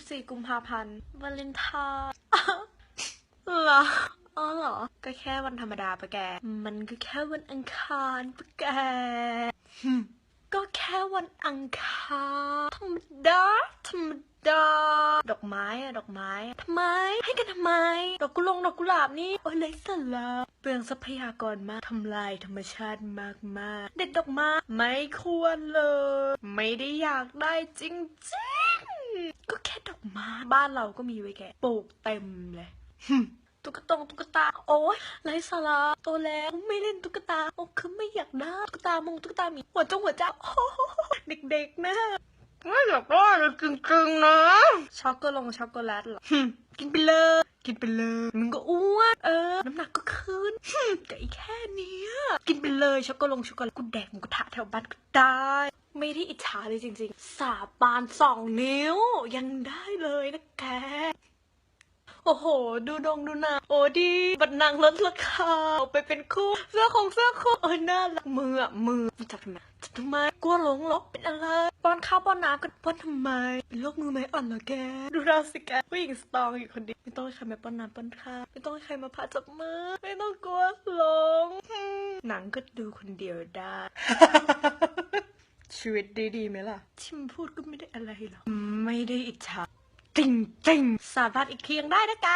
14 กุมภาพันธ์วาเลนไทน์หรออ๋อเหรอ ก็แค่วันธรรมดาปะแก มันก็แค่วันอังคารปะแก ก็แค่วันอังคารธรรมดาธรรมดา ดอกไม้อะดอกไม้อะทำไม ให้กันทำไม ดอกกุหลงดอกกุหลาบนี่โอ้ยไรสาระเปลืองทรัพยากรมากทำลายธรรมชาติมากมากๆเด็ดดอกไม้ไม่ควรเลย ไม่ได้อยากได้จริงๆ ค่ดอกไม้บ้านเราก็มีไว้แกปลูกเต็มเลยตุ๊กตงตุ๊กตา โอ้ยไร้สาระโตแล้วไม่เล่นตุ๊กตาโอ้คือไม่อยากได้ตุ๊กตามงตุ๊กตาหมีหัวจงหัวเจ้าโอ้โหเด็กๆนะไม่อยากได้เลยจริงๆนะช็อกโกแลตช็อกโกแลตเหรอหึกินไปเลยกินไปเลยมึงก็อ้วนเออ น้ำหนักก็ขึ้นหึแต่อีกแค่เนี้ยกินไปเลยช็อกโกแลตช็อกโกแลตกูแดกหมูกระทะแถวบ้านก็ได้ ไม่ได้อิจฉาเลยจริงๆ สาบานสองนิ้ว ยังได้เลยนะแก โอ้โห ดูดงดูหนาโอ้ดี บัตรนางลดราคาเอาไปเป็นคู่ เสื้อของเสื้อคู่เออน่ารักมืออะมือจับทำไมจับทำไมกลัวหลงหรอเป็นอะไรป้อนข้าวป้อนน้ำกันป้อนทำไมโรคมือไม้อ่อนเหรอแก ดูเราสิแกผู้หญิงสตรองอยู่คนเดียวไม่ต้องให้ใครมาป้อนน้ำป้อนข้าวไม่ต้องให้ใครมาพาจับมือ ไม่ต้องกลัวหลงหนังก็ดูคนเดียวได้ ชีวิตดีดีไหมล่ะที่มันพูดก็ไม่ได้อะไรหรอก ไม่ได้อิจฉาจริงจริงๆสามารถอีกเคียงได้นะกะ